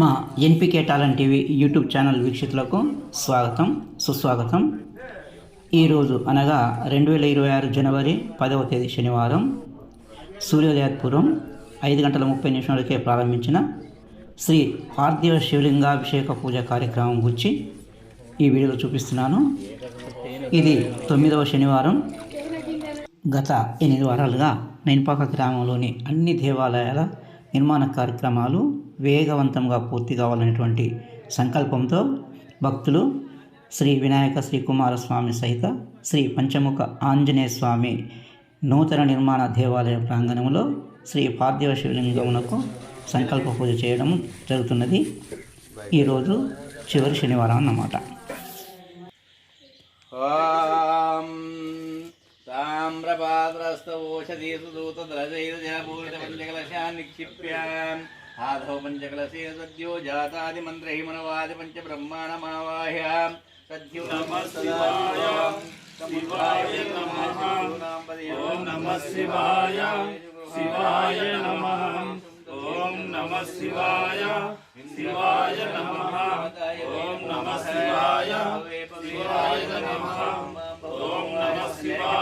మా NPK talent TV YouTube channel వీక్షకులకు స్వాగతం సుస్వాగతం. ఈరోజు అనగా రెండు వేల ఇరవై ఆరు జనవరి పదవ తేదీ శనివారం సూర్యోదయపూర్వం ఐదు గంటల ముప్పై నిమిషాలకే ప్రారంభించిన శ్రీ పార్థివ శివలింగాభిషేక పూజ కార్యక్రమం గురించి ఈ వీడియోలో చూపిస్తున్నాను. ఇది తొమ్మిదవ శనివారం. గత ఎనిమిది వారాలుగా నైన్పాక గ్రామంలోని అన్ని దేవాలయాల నిర్మాణ కార్యక్రమాలు వేగవంతంగా పూర్తి కావాలనేటువంటి సంకల్పంతో భక్తులు శ్రీ వినాయక శ్రీ కుమారస్వామి సహిత శ్రీ పంచముఖ ఆంజనేయ స్వామి నూతన నిర్మాణ దేవాలయ ప్రాంగణంలో శ్రీ పార్థివ శివలింగమునకు సంకల్ప పూజ చేయడం జరుగుతున్నది. ఈరోజు చివరి శనివారం అన్నమాట. ताम्रपात्रस्तवोषधीसुदूतद्रजैर्जनपूरितपञ्चकलशान् निक्षिप्य आधौ पञ्चकलशे सद्यो जातादिमन्त्रैः पञ्चब्रह्माणमावाह्य सद्यो नमः शिवाय। शिवाय नमः। ॐ नमः शिवाय। शिवाय नमः। ॐ नमः शिवाय। शिवाय नमः। ॐ नमः शिवाय शिवाय नमः शिवाय।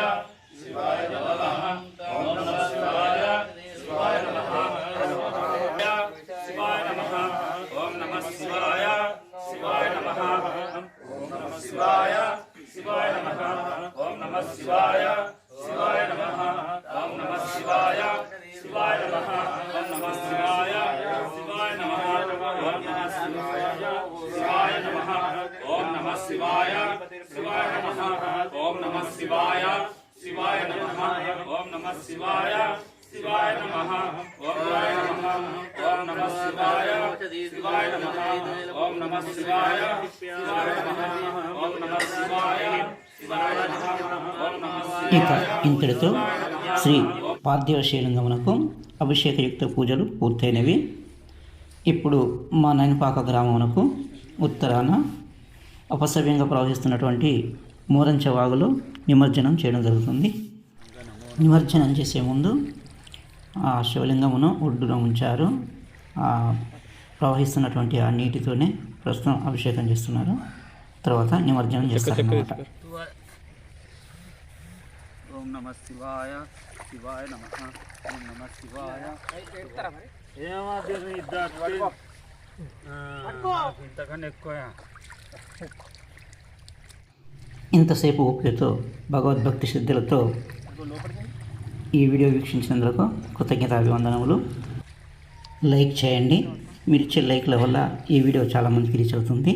नमः शिवाय शिवाय नमः ॐ नमः शिवाय शिवाय नमः ॐ नमः शिवाय शिवाय नमः ॐ नमः शिवाय शिवाय नमः ॐ नमः शिवाय शिवाय नमः ॐ नमः शिवाय शिवाय नमः ॐ नमः शिवाय शिवाय नमः ॐ शिवाय नमः ॐ नमः शिवाय शिवाय नमः ॐ नमः शिवाय शिवाय नमः ॐ नमः शिवाय शिवाय ఇక ఇంతటితో శ్రీ పార్థివ శివలింగమునకు అభిషేకయుక్త పూజలు పూర్తయినవి. ఇప్పుడు మా నైన్పాక గ్రామమునకు ఉత్తరాన అపసవ్యంగా ప్రవహిస్తున్నటువంటి మూరంచ వాగులో నిమజ్జనం చేయడం జరుగుతుంది. నిమజ్జనం చేసే ముందు ఆ శివలింగమును ఒడ్డున ఉంచారు. ఆ ప్రవహిస్తున్నటువంటి ఆ నీటితోనే ప్రస్తుతం అభిషేకం చేస్తున్నారు. తర్వాత నిమజ్జనం చేస్తారన్నమాట. ఓం నమ శివాయ శివాయ నమ ఓం నమ శివాయ. ఇంతకన్నా ఎక్కువ ఇంతసేపు ఓపికతో భగవద్భక్తి శ్రద్ధలతో ఈ వీడియో వీక్షించినందుకు కృతజ్ఞత అభివందనములు లైక్ చేయండి. మీరు ఇచ్చే లైక్ల వల్ల ఈ వీడియో చాలామందికి రీచ్ అవుతుంది.